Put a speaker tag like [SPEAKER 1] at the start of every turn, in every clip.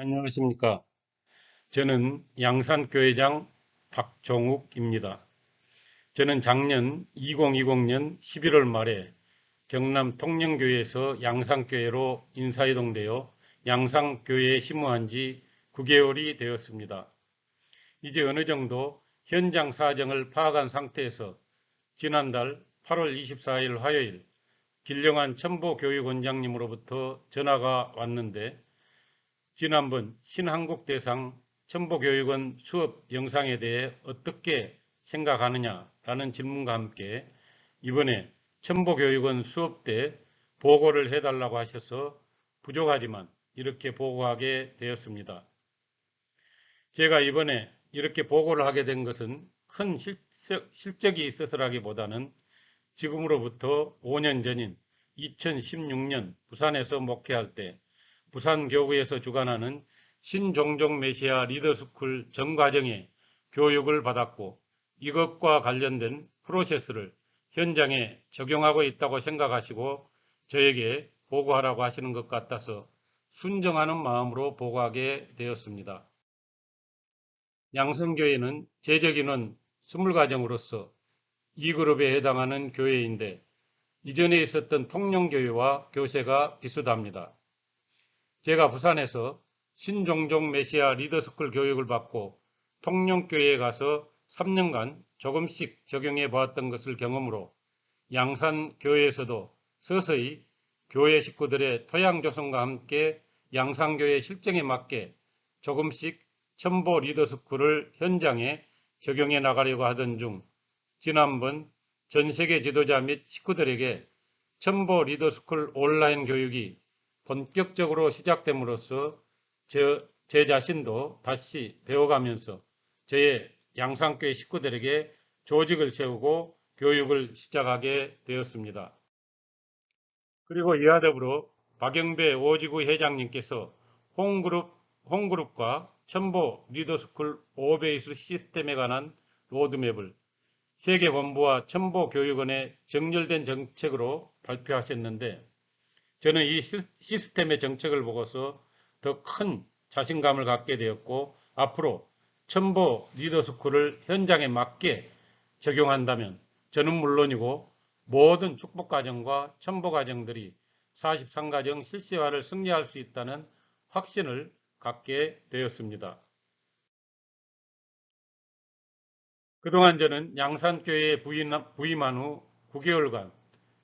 [SPEAKER 1] 안녕하십니까. 저는 양산교회장 박종욱입니다. 저는 작년 2020년 11월 말에 경남 통영교회에서 양산교회로 인사이동되어 양산교회에 심무한 지 9개월이 되었습니다. 이제 어느 정도 현장 사정을 파악한 상태에서 지난달 8월 24일 화요일 길령한 첨보교육원장님으로부터 전화가 왔는데 지난번 신한국 대상 첨보교육원 수업 영상에 대해 어떻게 생각하느냐라는 질문과 함께 이번에 첨보교육원 수업 때 보고를 해달라고 하셔서 부족하지만 이렇게 보고하게 되었습니다. 제가 이번에 이렇게 보고를 하게 된 것은 큰 실적, 실적이 있어서라기보다는 지금으로부터 5년 전인 2016년 부산에서 목회할 때 부산교구에서 주관하는 신종종 메시아 리더스쿨 전과정에 교육을 받았고 이것과 관련된 프로세스를 현장에 적용하고 있다고 생각하시고 저에게 보고하라고 하시는 것 같아서 순정하는 마음으로 보고하게 되었습니다. 양성교회는 재적인원 20가정으로서 2그룹에 해당하는 교회인데 이전에 있었던 통영교회와 교세가 비슷합니다. 제가 부산에서 신종종 메시아 리더스쿨 교육을 받고 통영교회에 가서 3년간 조금씩 적용해 보았던 것을 경험으로 양산교회에서도 서서히 교회 식구들의 토양 조성과 함께 양산교회 실정에 맞게 조금씩 첨보 리더스쿨을 현장에 적용해 나가려고 하던 중 지난번 전 세계 지도자 및 식구들에게 첨보 리더스쿨 온라인 교육이 본격적으로 시작됨으로써 저, 제 자신도 다시 배워가면서 저의 양산교회 식구들에게 조직을 세우고 교육을 시작하게 되었습니다. 그리고 이와 더불어 박영배 오지구 회장님께서 홈그룹, 홈그룹과 첨보 리더스쿨 오베이스 시스템에 관한 로드맵을 세계본부와 첨보교육원의 정렬된 정책으로 발표하셨는데 저는 이 시스템의 정책을 보고서 더 큰 자신감을 갖게 되었고 앞으로 첨보 리더스쿨을 현장에 맞게 적용한다면 저는 물론이고 모든 축복가정과 첨보가정들이 43가정 실시화를 승리할 수 있다는 확신을 갖게 되었습니다. 그동안 저는 양산교회에 부임한 후 9개월간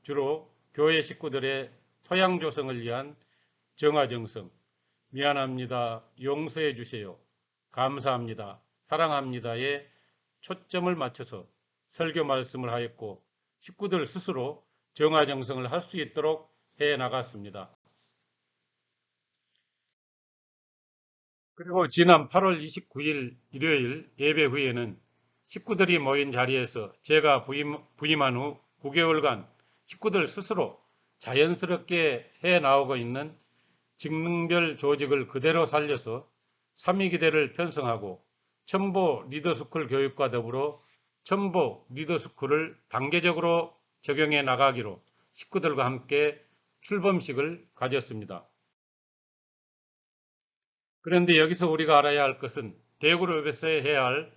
[SPEAKER 1] 주로 교회 식구들의 토양 조성을 위한 정화정성, 미안합니다, 용서해 주세요, 감사합니다, 사랑합니다에 초점을 맞춰서 설교 말씀을 하였고 식구들 스스로 정화정성을 할 수 있도록 해 나갔습니다. 그리고 지난 8월 29일 일요일 예배 후에는 식구들이 모인 자리에서 제가 부임, 부임한 후 9개월간 식구들 스스로 자연스럽게 해 나오고 있는 직능별 조직을 그대로 살려서 3위 기대를 편성하고 첨보 리더스쿨 교육과 더불어 첨보 리더스쿨을 단계적으로 적용해 나가기로 식구들과 함께 출범식을 가졌습니다. 그런데 여기서 우리가 알아야 할 것은 대그룹에서 해야 할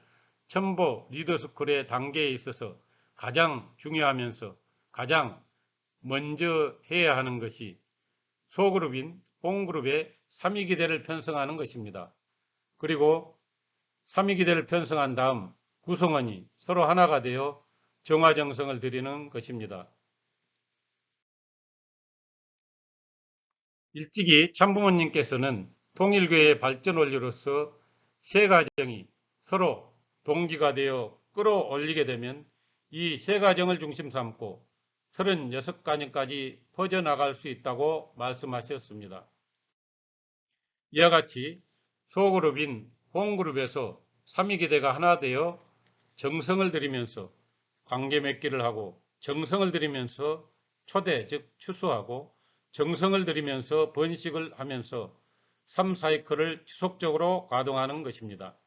[SPEAKER 1] 첨보 리더스쿨의 단계에 있어서 가장 중요하면서 가장 먼저 해야 하는 것이 소그룹인 홈그룹의 3위기대를 편성하는 것입니다. 그리고 3위기대를 편성한 다음 구성원이 서로 하나가 되어 정화정성을 드리는 것입니다. 일찍이 참부모님께서는 통일교회의 발전 원리로서 세 가정이 서로 동기가 되어 끌어올리게 되면 이 세 가정을 중심 삼고 36가정까지 퍼져나갈 수 있다고 말씀하셨습니다. 이와 같이 소그룹인 홈그룹에서 3위기대가 하나 되어 정성을 들이면서 관계 맺기를 하고 정성을 들이면서 초대 즉 추수하고 정성을 들이면서 번식을 하면서 3사이클을 지속적으로 가동하는 것입니다.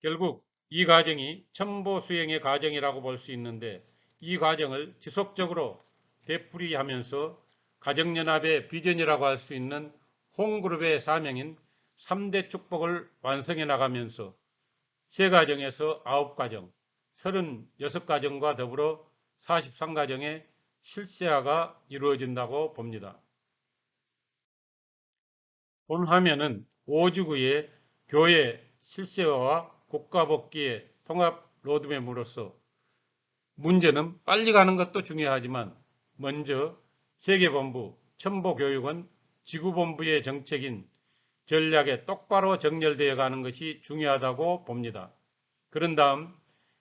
[SPEAKER 1] 결국 이 과정이 첨보 수행의 과정이라고 볼 수 있는데 이 과정을 지속적으로 되풀이하면서 가정연합의 비전이라고 할 수 있는 홍그룹의 사명인 3대 축복을 완성해 나가면서 세 가정에서 9가정, 36가정과 더불어 43가정의 실세화가 이루어진다고 봅니다. 본 화면은 5주구의 교회 실세화와 국가복귀의 통합 로드맵으로서 문제는 빨리 가는 것도 중요하지만 먼저 세계본부, 첨보교육은 지구본부의 정책인 전략에 똑바로 정렬되어 가는 것이 중요하다고 봅니다. 그런 다음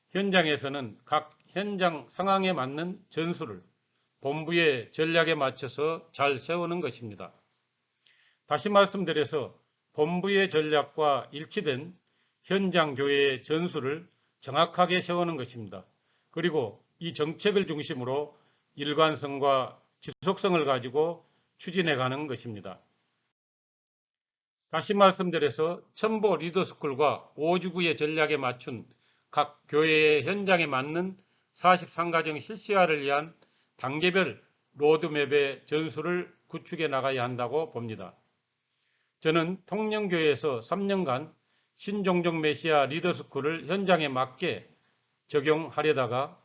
[SPEAKER 1] 현장에서는 각 현장 상황에 맞는 전술을 본부의 전략에 맞춰서 잘 세우는 것입니다. 다시 말씀드려서 본부의 전략과 일치된 현장 교회의 전술을 정확하게 세우는 것입니다. 그리고 이 정책을 중심으로 일관성과 지속성을 가지고 추진해 가는 것입니다. 다시 말씀드려서 첨보 리더스쿨과 5주구의 전략에 맞춘 각 교회의 현장에 맞는 43가정 실시화를 위한 단계별 로드맵의 전술을 구축해 나가야 한다고 봅니다. 저는 통영교회에서 3년간 신종종 메시아 리더스쿨을 현장에 맞게 적용하려다가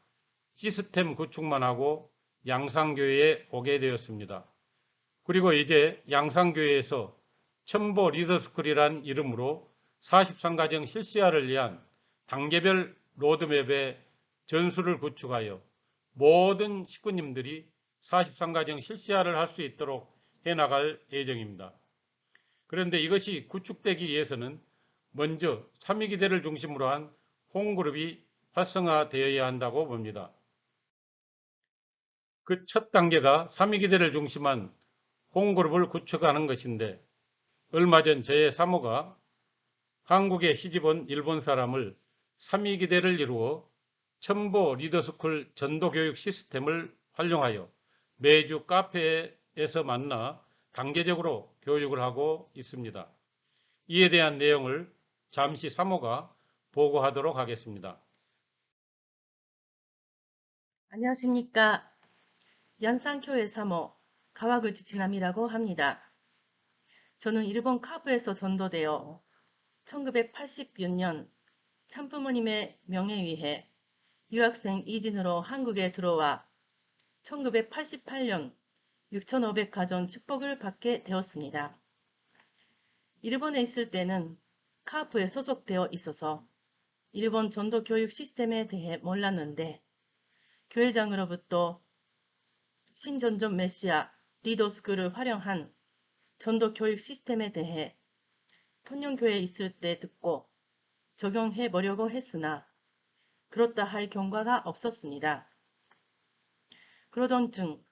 [SPEAKER 1] 시스템 구축만 하고 양상교회에 오게 되었습니다. 그리고 이제 양상교회에서 첨보 리더스쿨이란 이름으로 43가정 실시화를 위한 단계별 로드맵의 전술을 구축하여 모든 식구님들이 43가정 실시화를 할 수 있도록 해나갈 예정입니다. 그런데 이것이 구축되기 위해서는 먼저 3위기대를 중심으로 한 홈그룹이 활성화되어야 한다고 봅니다. 그 첫 단계가 3위기대를 중심한 홈그룹을 구축하는 것인데 얼마 전제 사모가 한국에 시집온 일본 사람을 3위기대를 이루어 첨보 리더스쿨 전도교육 시스템을 활용하여 매주 카페에서 만나 단계적으로 교육을 하고 있습니다. 이에 대한 내용을 잠시 사모가 보고하도록 하겠습니다.
[SPEAKER 2] 안녕하십니까. 연산교회 사모 가와구치 지남이라고 합니다. 저는 일본 카부에서 전도되어 1986년 참부모님의 명에 의해 유학생 이진으로 한국에 들어와 1988년 6,500가정 축복을 받게 되었습니다. 일본에 있을 때는 카프에 소속되어 있어서 일본 전도 교육 시스템에 대해 몰랐는데 교회장으로부터 신전전 메시아 리더스쿨을 활용한 전도 교육 시스템에 대해 통영교회에 있을 때 듣고 적용해 보려고 했으나 그렇다 할 경과가 없었습니다. 그러던 중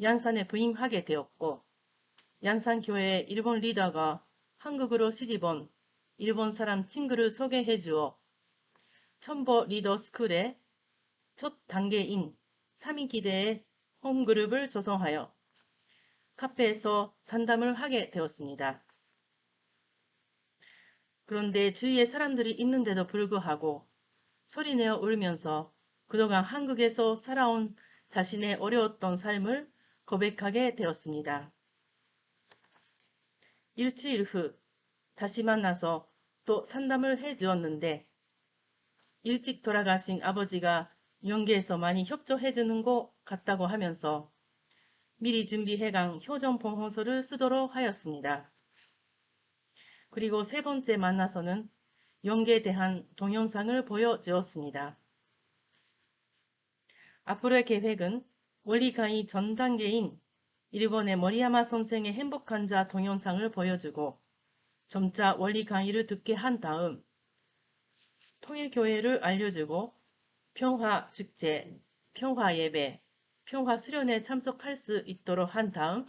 [SPEAKER 2] 양산에 부임하게 되었고 양산교회의 일본 리더가 한국으로 시집온 일본 사람 친구를 소개해 주어 첨보 리더 스쿨의 첫 단계인 3위 기대의 홈그룹을 조성하여 카페에서 상담을 하게 되었습니다. 그런데 주위에 사람들이 있는데도 불구하고 소리내어 울면서 그동안 한국에서 살아온 자신의 어려웠던 삶을 고백하게 되었습니다. 일주일 후 다시 만나서 또 상담을 해 주었는데 일찍 돌아가신 아버지가 연계에서 많이 협조해 주는 것 같다고 하면서 미리 준비해간 효정 봉헌서를 쓰도록 하였습니다. 그리고 세 번째 만나서는 연계에 대한 동영상을 보여주었습니다. 앞으로의 계획은 원리 강의 전 단계인 일본의 머리야마 선생의 행복한 자 동영상을 보여주고 점차 원리 강의를 듣게 한 다음 통일교회를 알려주고 평화 축제, 평화 예배, 평화 수련에 참석할 수 있도록 한 다음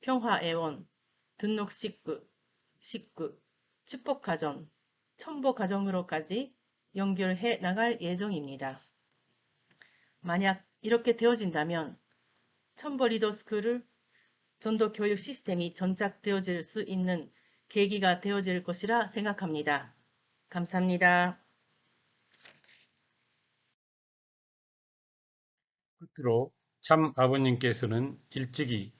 [SPEAKER 2] 평화애원, 등록 식구, 식구, 축복가정, 첨보가정으로까지 연결해 나갈 예정입니다. 만약 이렇게 되어진다면 첨보 리더스쿨을 전도 교육 시스템이 전착되어질 수 있는 계기가 되어질 것이라 생각합니다. 감사합니다.
[SPEAKER 1] 끝으로 참 아버님께서는 일찍이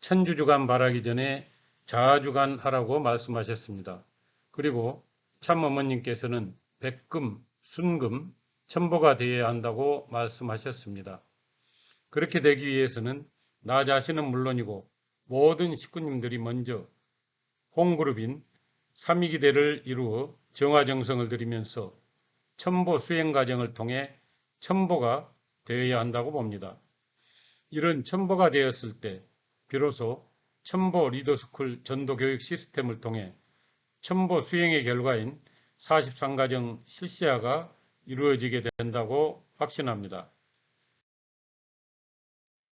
[SPEAKER 1] 천주주간 바라기 전에 자주간 하라고 말씀하셨습니다. 그리고 참 어머님께서는 백금, 순금, 첨보가 되어야 한다고 말씀하셨습니다. 그렇게 되기 위해서는 나 자신은 물론이고 모든 식구님들이 먼저 홍그룹인 삼위기대를 이루어 정화정성을 들이면서 첨보 수행 과정을 통해 첨보가 되어야 한다고 봅니다. 이런 첨보가 되었을 때 비로소 첨보 리더스쿨 전도교육 시스템을 통해 첨보 수행의 결과인 43가정 실시화가 이루어지게 된다고 확신합니다.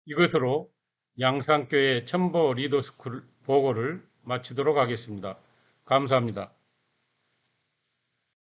[SPEAKER 1] 이것으로 양산교회 첨보 리더스쿨 보고를 마치도록 하겠습니다. 감사합니다.